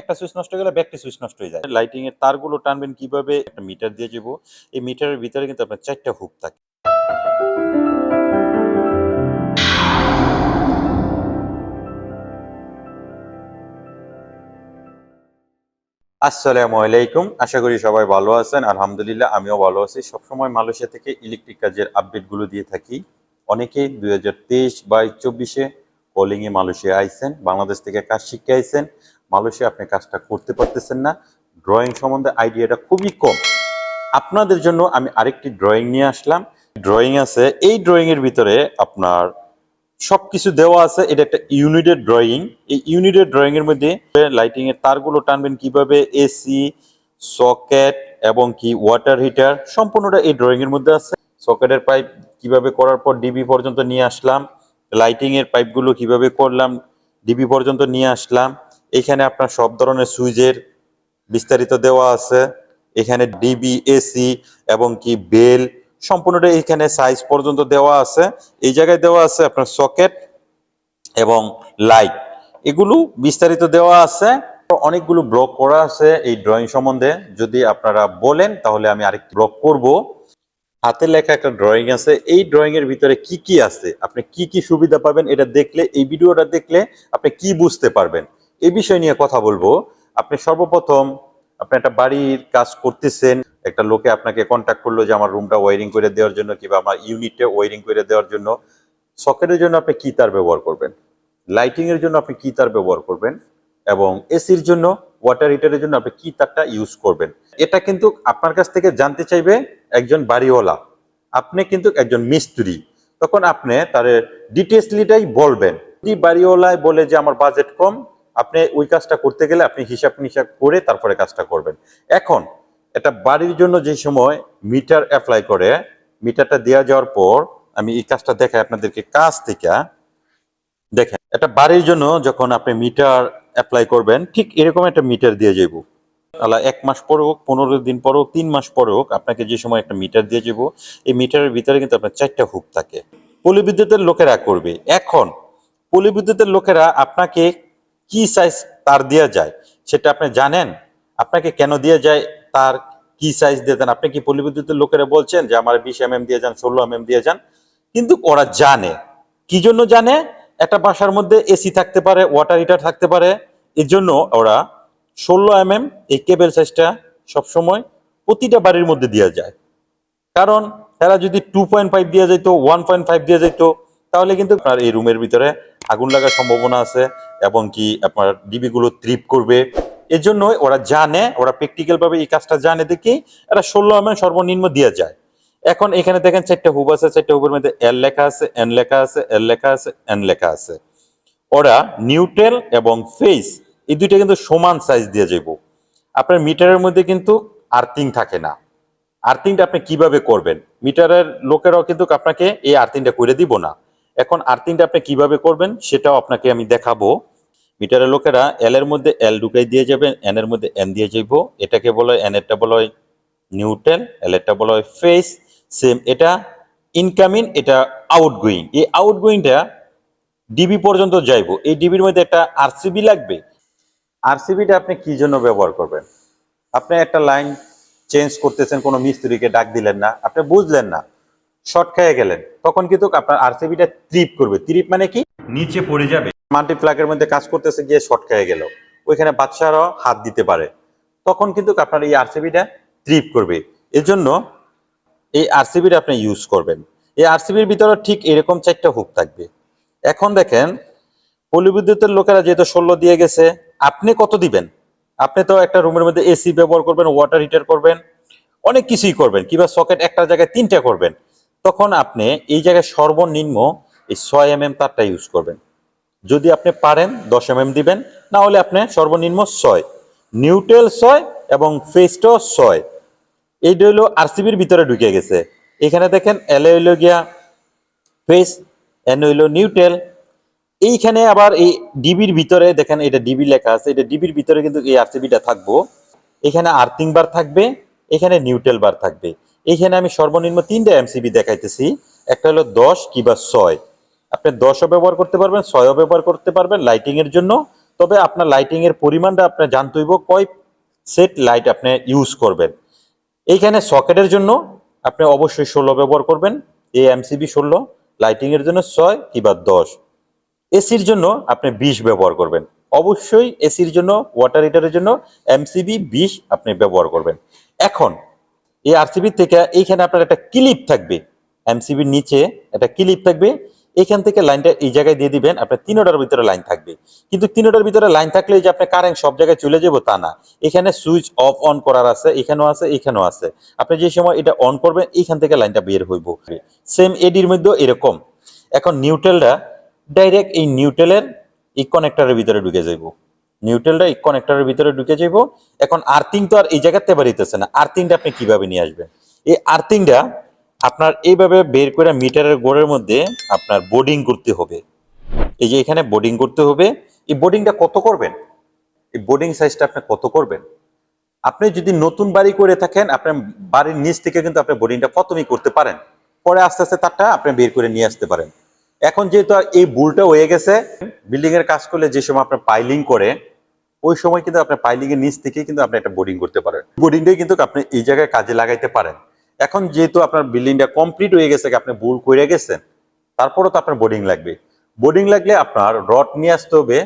একটা সুইচ নষ্ট গেলে ব্যাকটি সুইচ নষ্ট হয়ে যায়। লাইটিং এর তারগুলো টানবেন কীভাবে? একটা মিটার দিয়ে যাব এই মিটারের ভিতরে কিন্তু আপনার চারটা হুক থাকে। আসসালামু আলাইকুম। আশা করি সবাই ভালো আছেন। আলহামদুলিল্লাহ, আমিও ভালো আছি। সবসময় মালয়েশিয়া থেকে ইলেকট্রিক কাজের আপডেটগুলো দিয়ে থাকি। অনেকেই দুই হাজার তেইশ বাইশ চব্বিশে কলিংয়ে মালয়েশিয়া আইছেন, বাংলাদেশ থেকে কাজ শিখে আইছেন। মালয়েশিয়া আপনি কাজটা করতে পারতেছেন না। ড্রয়িং সম্বন্ধে আইডিয়াটা খুবই কম। আপনাদের জন্য আমি আরেকটি ড্রয়িং নিয়ে আসলাম। ড্রয়িং আছে, এই ড্রয়িং এর ভিতরে আপনার সবকিছু দেওয়া আছে। এটা একটা ইউনিটেড ড্রয়িং এই ইউনিটেড ড্রয়িং এর মধ্যে লাইটিং এর তারগুলো টানবেন কীভাবে? এসি সকেট এবং কি? ওয়াটার হিটার সম্পূর্ণটা এই ড্রয়িং এর মধ্যে আছে। সকেটের পাইপ কীভাবে করার পর ডিবি পর্যন্ত নিয়ে আসলাম। লাইটিং এর পাইপগুলো কীভাবে করলাম? ডিবি পর্যন্ত নিয়ে আসলাম। এখানে আপনার সব ধরনের সুইচের বিস্তারিত দেওয়া আছে। এখানে ডিবি এসি এবং কি বেল সম্পূর্ণটা এখানে সাইজ পর্যন্ত দেওয়া আছে। এই জায়গায় দেওয়া আছে আপনার সকেট এবং লাইট এগুলো বিস্তারিত দেওয়া আছে। অনেকগুলো ব্লক করা আছে এই ড্রয়িং সম্বন্ধে। যদি আপনারা বলেন তাহলে আমি আরেকটি ব্লক করব। হাতে লেখা একটা ড্রয়িং আছে। এই ড্রয়িং এর ভিতরে কি কি আছে? আপনি কি কি সুবিধা পাবেন এটা দেখলে, এই ভিডিওটা দেখলে আপনি কি বুঝতে পারবেন? এই বিষয় নিয়ে কথা বলব। আপনি সর্বপ্রথম আপনি একটা বাড়ির কাজ করতেছেন, একটা লোকে আপনাকে কন্ট্যাক্ট করল যে আমার রুমটা ওয়ারিং করে দেওয়ার জন্য কিংবা আমার ইউনিটে ওয়ারিং করে দেওয়ার জন্য। সকেটের জন্য আপনি কি তার ব্যবহার করবেন? লাইটিং এর জন্য আপনি কি তার ব্যবহার করবেন? এবং এসির জন্য ওয়াটার হিটারের জন্য আপনি কি তারটা ইউজ করবেন? এটা কিন্তু আপনার কাছ থেকে জানতে চাইবে একজন বাড়িওয়ালা। আপনি কিন্তু একজন মিস্ত্রি। তখন আপনি তার ডিটেলসলিটাই বলবেন। যদি বাড়িওয়ালায় বলে যে আমার বাজেট কম আপনি ওই কাজটা করতে গেলে আপনি হিসাব নিসাব করে তারপরে কাজটা করবেন। এখন এটা বাড়ির জন্য যে সময় মিটার অ্যাপ্লাই করে, মিটারটা দেওয়া যাওয়ার পর আমি এই কাজটা দেখাই আপনাদেরকে কাজ থেকে। দেখেন এটা বাড়ির জন্য যখন আপনি মিটার অ্যাপ্লাই করবেন, ঠিক এরকম একটা মিটার দিয়ে যাব তাহলে এক মাস পর হোক, পনেরো দিন পর হোক, তিন মাস পর হোক, আপনাকে যে সময় একটা মিটার দিয়ে যাব এই মিটারের ভিতরে কিন্তু আপনার চারটা হুক থাকে। পলিবিদ্যুতের লোকেরা করবে। এখন, পলিবিদ্যুতের লোকেরা আপনাকে কি সাইজ তার দেওয়া যায়, সেটা আপনি জানেন? আপনাকে কেন দেওয়া যায়? তার কি সাইজ দিয়ে দেন? আপনি কি পলিবিদ্যুতের লোকেরা বলছেন যে আমার বিশ এম এম দিয়ে যান, ষোলো এম এম দিয়ে যান? কিন্তু ওরা জানে। কি জন্য জানে? একটা বাসার মধ্যে এসি থাকতে পারে ওয়াটার হিটার থাকতে পারে। এর জন্য ওরা ষোলো এম এম এই কেবেল সাইজটা সবসময় প্রতিটা বাড়ির মধ্যে দেওয়া যায়। কারণ তারা যদি টু পয়েন্ট ফাইভ দিয়ে যেত ওয়ান পয়েন্ট ফাইভ দিয়ে যেত তাহলে কিন্তু এই রুমের ভিতরে আগুন লাগার সম্ভাবনা আছে, এবং কি আপনার ডিবি গুলো ট্রিপ করবে। এর জন্য ওরা জানে, ওরা প্র্যাকটিক্যাল ভাবে এই কাজটা জানে দেখি, এরা ষোলো এম সর্বনিম্ন দিয়ে যায়। এখন এখানে দেখেন চারটে হুব আছে, চারটে হুবের মধ্যে এল লেখা আছে এন লেখা আছে এল লেখা আছে এন লেখা আছে। ওরা নিউট্রেল এবং ফেস এই দুইটা কিন্তু সমান সাইজ দিয়ে যাব আপনার মিটারের মধ্যে কিন্তু আর্থিং থাকে না। আর্থিংটা আপনি কীভাবে করবেন? মিটারের লোকেরাও কিন্তু আপনাকে এই আর্থিংটা করে দিব না। এখন আর্থিংটা আপনি কীভাবে করবেন সেটাও আপনাকে আমি দেখাবো। মিটারের লোকেরা এল এর মধ্যে এল ঢুকাই দিয়ে যাবেন এন এর মধ্যে এন দিয়ে যাইব। এটাকে বলা হয় এন এরটা বলা হয় নিউট্রেল এল এরটা বলা হয় ফেস সেম এটা ইনকামিং এটা আউটগোয়িং এই আউটগোয়িংটা ডিবি পর্যন্ত যাইব। এই ডিবির মধ্যে একটা আরসিবি লাগবে। আরসিবিটা আপনি কি জন্য ব্যবহার করবেন? আপনি একটা লাইন চেঞ্জ করতেছেন, কোনো মিস্ত্রিকে ডাক দিলেন না। আপনি বুঝলেন না। শর্ট খেয়ে গেলেন। তখন কিন্তু আপনার আরসিবিটা ত্রিপ করবে। ত্রিপ মানে কি? নিচে পড়ে যাবে। মাল্টিপ্লাগের মধ্যে কাজ করতেছে গিয়ে শর্ট খেয়ে গেল। ওইখানে বাচ্চারাও হাত দিতে পারে। তখন কিন্তু আপনার এই আরসিবিটা ট্রিপ করবে। এজন্য এই আরসিবিটা আপনি ইউজ করবেন। এই আরসিবির ভিতরে ঠিক এরকম চারটা হুক থাকবে। এখন দেখেন পলিবিদ্যুতের লোকেরা যেহেতু ষোলো দিয়ে গেছে আপনি কত দিবেন? আপনি তো একটা রুমের মধ্যে এসি ব্যবহার করবেন ওয়াটার হিটার করবেন অনেক কিছুই করবেন। কিংবা সকেট একটা জায়গায় তিনটা করবেন। তখন আপনি এই জায়গায় সর্বনিম্ন এই ছয় এম এম তারটা ইউজ করবেন। যদি আপনি পারেন, দশ এম এম দিবেন, না হলে আপনি সর্বনিম্ন ছয়। নিউট্রেল ছয় এবং ফেস্টো ছয়। এইটা হইল আরসিবির ভিতরে ঢুকে গেছে। এখানে দেখেন এল হইল গিয়া ফেস এন হইল নিউট্রেল এইখানে আবার এই ডিবির ভিতরে দেখেন এটা ডিবি লেখা আছে। এটা ডিবির ভিতরে কিন্তু এই আরসিবিটা থাকব। এখানে আর্থিং বার থাকবে, এখানে নিউট্রেল বার থাকবে। এইখানে আমি সর্বনিম্ন তিনটা এমসিবি দেখাইতেছি। একটা হলো দশ কিংবা ছয়। আপনি দশও ব্যবহার করতে পারবেন, ছয়ও ব্যবহার করতে পারবেন লাইটিং এর জন্য। তবে আপনার লাইটিং এর পরিমাণটা আপনার জানতে হইব কয় সেট লাইট আপনি ইউজ করবেন। এইখানে সকেটের জন্য আপনি অবশ্যই ষোলো ব্যবহার করবেন। এই এমসিবি ষোলো লাইটিং এর জন্য ছয় কিংবা দশ। এসির জন্য আপনি বিশ ব্যবহার করবেন। অবশ্যই এসির জন্য ওয়াটার হিটারের জন্য এমসিবি বিশ আপনি ব্যবহার করবেন। এখন এই আরসিবি থেকে এইখানে আপনার একটা ক্লিপ থাকবে। এমসিবির নিচে একটা ক্লিপ থাকবে। এখান থেকে লাইনটা এই জায়গায় দিয়ে দিবেন, আপনার তিনোটার ভিতরে লাইন থাকবে। কিন্তু তিনোটার ভিতরে লাইন থাকলে যে আপনার কারেন্ট সব জায়গায় চলে যাব তা না। এখানে সুইচ অফ অন করার আছে, এখানেও আছে এখানেও আছে। আপনি যে সময় এটা অন করবেন, এইখান থেকে লাইনটা বের হইব। সেম এডির মধ্যেও এরকম। এখন নিউট্রেলটা ডাইরেক্ট এই নিউট্রেলের এই কানেক্টরের ভিতরে ঢুকে যাইব। নিউট্রেলটা কানেক্টরের ভিতরে ঢুকে যাইব। এখন আর্থিং তো আর এই জায়গাতে বাড়িতেছে না। আর্থিংটা আপনি কীভাবে নিয়ে আসবেন? এই আর্থিংটা আপনার এইভাবে বের করে মিটারের গোড়ের মধ্যে আপনার বোর্ডিং করতে হবে। এই যে এখানে বোর্ডিং করতে হবে। এই বোর্ডিংটা কত করবেন? এই বোর্ডিং সাইজটা আপনি কত করবেন? আপনি যদি নতুন বাড়ি করে থাকেন, আপনার বাড়ির নিচ থেকে কিন্তু আপনি বোর্ডিংটা প্রথমেই করতে পারেন। পরে আস্তে আস্তে তারটা আপনি বের করে নিয়ে আসতে পারেন। এখন যেহেতু এই বুলটা হয়ে গেছে বিল্ডিং এর কাজ করলে যে সময় আপনার পাইলিং করে, ওই সময় কিন্তু আপনার পাইলিং এর নিচ থেকে কিন্তু আপনি একটা বোর্ডিং করতে পারেন। বোর্ডিংটাই কিন্তু আপনি এই জায়গায় কাজে লাগাইতে পারেন। এখন যেহেতু আপনার বিল্ডিংটা কমপ্লিট হয়ে গেছে, আপনি বুল করে গেছেন, তারপরও তো আপনার বোর্ডিং লাগবে। বোর্ডিং লাগলে আপনার রড নিয়ে আসতে হবে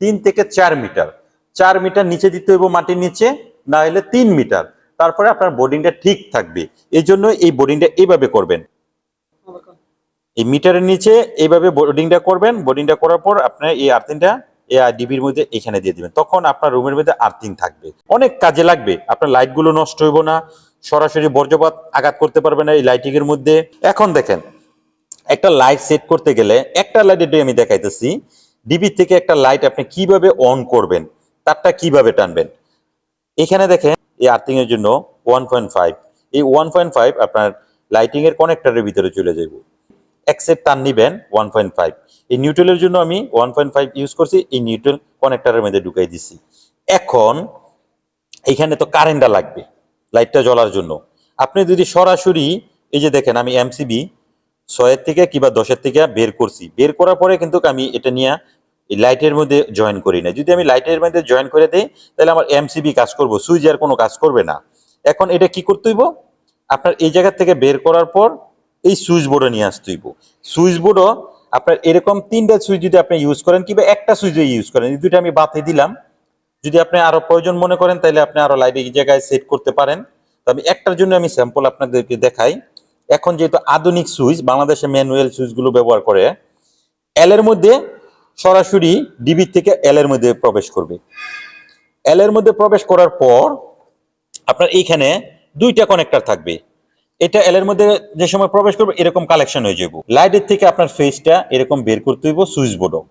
তিন থেকে চার মিটার চার মিটার নিচে দিতে হবে মাটির নিচে, না হলে তিন মিটার তারপরে আপনার বোর্ডিংটা ঠিক থাকবে। এই জন্য এই বোর্ডিংটা এইভাবে করবেন। এই মিটারের নিচে এইভাবে বোর্ডিংটা করবেন। বোর্ডিংটা করার পর আপনার এই আর্থিংটা এই ডিবির মধ্যে এখানে দিয়ে দিবেন। তখন আপনার রুমের মধ্যে আর্থিং থাকবে। অনেক কাজে লাগবে। আপনার লাইটগুলো নষ্ট হইব না। সরাসরি বর্জ্যপাত আঘাত করতে পারবে না এই লাইটিং এর মধ্যে। এখন দেখেন, একটা লাইট সেট করতে গেলে একটা লাইটের আমি দেখাইতেছি। ডিবি থেকে একটা লাইট আপনি কীভাবে অন করবেন? তারটা কীভাবে টানবেন? এখানে দেখেন, এই আর্থিং এর জন্য ওয়ান পয়েন্ট ফাইভ এই ওয়ান পয়েন্ট ফাইভ আপনার লাইটিং এর কানেক্টরের ভিতরে চলে যাবে এক সেট টান নিবেন ওয়ান পয়েন্ট ফাইভ এই নিউট্রেলের জন্য আমি ওয়ান পয়েন্ট ফাইভ ইউজ করছি, এই নিউট্রেল কানেক্টরের মধ্যে ঢুকাই দিছি। এখন এখানে তো কারেন্টটা লাগবে লাইটটা জ্বলার জন্য। আপনি যদি সরাসরি, এই যে দেখেন আমি এমসিবি ছয়ের থেকে কিংবা দশের থেকে বের করছি, বের করার পরে কিন্তু আমি এটা নিয়ে এই লাইটের মধ্যে জয়েন করি না যদি আমি লাইটের মধ্যে জয়েন করে দেই, তাহলে আমার এমসিবি কাজ করব, সুইচ আর কোনো কাজ করবে না। এখন এটা কি করতে হইব? আপনার এই জায়গা থেকে বের করার পর এই সুইচ বোর্ডে নিয়ে আসতে হইব। সুইচ বোর্ডও আপনার এরকম তিনটা সুইচ যদি আপনি ইউজ করেন কিংবা একটা সুইচ ইউজ করেন, এই দুইটা আমি বাতে দিলাম। যদি আপনি আরও প্রয়োজন মনে করেন তাহলে আপনি আরও লাইভে এই জায়গায় সেট করতে পারেন। তো আমি একটার জন্য আমি স্যাম্পল আপনাদেরকে দেখাই। এখন যেহেতু আধুনিক সুইচ বাংলাদেশে ম্যানুয়াল সুইচগুলো ব্যবহার করে এল এর মধ্যে সরাসরি ডিবি থেকে এল এর মধ্যে প্রবেশ করবে। এল এর মধ্যে প্রবেশ করার পর আপনার এইখানে দুইটা কানেক্টর থাকবে। এটা এলের মধ্যে যে সময় প্রবেশ করবে, এরকম কালেকশন হয়ে যাব লাইটের থেকে আপনার ফেসটা এরকম বের করতে হইব সুইচ বোর্ডও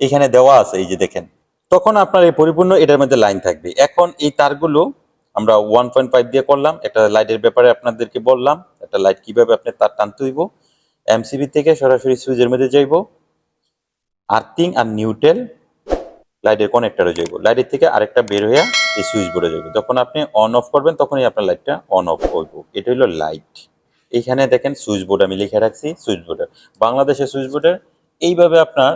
এখানে দেওয়া আছে, এই যে দেখেন। তখন আপনার এই পরিপূর্ণ এটার মধ্যে লাইন থাকবে। এখন এই তারগুলো আমরা ওয়ান পয়েন্ট ফাইভ দিয়ে করলাম। একটা লাইটের ব্যাপারে আপনাদেরকে বললাম, একটা লাইট কীভাবে আপনি তার টানতে হইব। এমসিবি থেকে সরাসরি সুইচের মধ্যে যাইব। আর্থিং আর নিউটেল লাইটের কানেক্টরে যাইব। লাইটের থেকে আরেকটা বের হয়ে এই সুইচ বোর্ডে যাইব যখন আপনি অন অফ করবেন, তখনই আপনার লাইটটা অন অফ হইব এটা হলো লাইট এইখানে দেখেন সুইচ বোর্ড আমি লিখে রাখছি সুইচ বোর্ডের বাংলাদেশের সুইচ বোর্ডের এইভাবে আপনার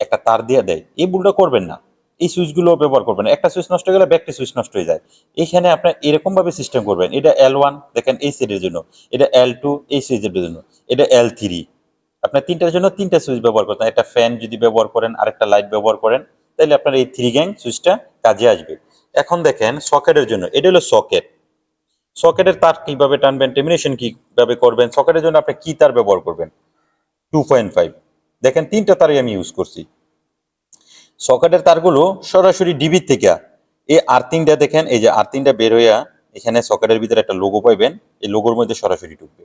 একটা তার দিয়ে দেয়। এই ভুলটা করবেন না। এই সুইচগুলো ব্যবহার করবেন একটা সুইচ নষ্ট গেলে ব্যাকটি সুইচ নষ্ট হয়ে যায়। এখানে আপনার এরকম ভাবে সিস্টেম করবেন। এটা এল ওয়ান দেখেন এই সেটের জন্য। এটা এল টু এই সুইচের জন্য। এটা এল থ্রি আপনার তিনটার জন্য তিনটা সুইচ ব্যবহার করতেন একটা ফ্যান যদি ব্যবহার করেন, আরেকটা লাইট ব্যবহার করেন, তাহলে আপনার এই থ্রি গ্যাং সুইচটা কাজে আসবে। এখন দেখেন সকেটের জন্য, এটা হলো সকেট। সকেটের তার কীভাবে টানবেন টেমিনেশন কীভাবে করবেন, সকেটের জন্য আপনি কি তার ব্যবহার করবেন? টু পয়েন্ট ফাইভ দেখেন তিনটা তারই আমি ইউজ করছি। সকেটের তারগুলো সরাসরি ডিবি থেকে, এই আর্থিংটা দেখেন, এই যে আর্থিংটা বের হইয়া এখানে সকেটের ভিতরে একটা লোগো পাইবেন, এই লোগোর মধ্যে সরাসরি ঢুকবে।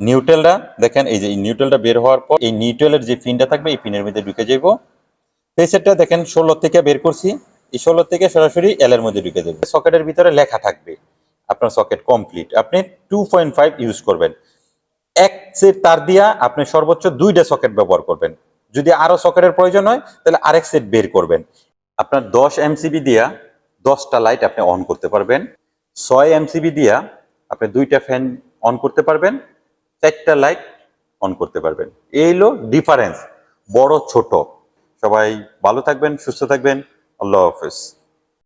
নিউট্রেলটা দেখেন এই যে নিউট্রেলটা বের হওয়ার পর, এই নিউট্রেলের যে পিনটা থাকবে, এই পিনের মধ্যে ঢুকে যাইব। পেসেটটা দেখেন ষোলো থেকে বের করছি। এই ষোলো থেকে সরাসরি এল এর মধ্যে ঢুকে যাবে। সকেটের ভিতরে লেখা থাকবে, আপনার সকেট কমপ্লিট আপনি টু পয়েন্ট ফাইভ ইউজ করবেন। এক সেট তার দিয়া আপনি সর্বোচ্চ দুইটা সকেট ব্যবহার করবেন। যদি আরও সকেটের প্রয়োজন হয়, তাহলে আরেক সেট বের করবেন। আপনার দশ এমসিবি দিয়া দশটা লাইট আপনি অন করতে পারবেন। ছয় এমসিবি দিয়া আপনি দুইটা ফ্যান অন করতে পারবেন। চারটা লাইট অন করতে পারবেন। এই হলো ডিফারেন্স বড় ছোট। সবাই ভালো থাকবেন, সুস্থ থাকবেন। আল্লাহ হাফেজ।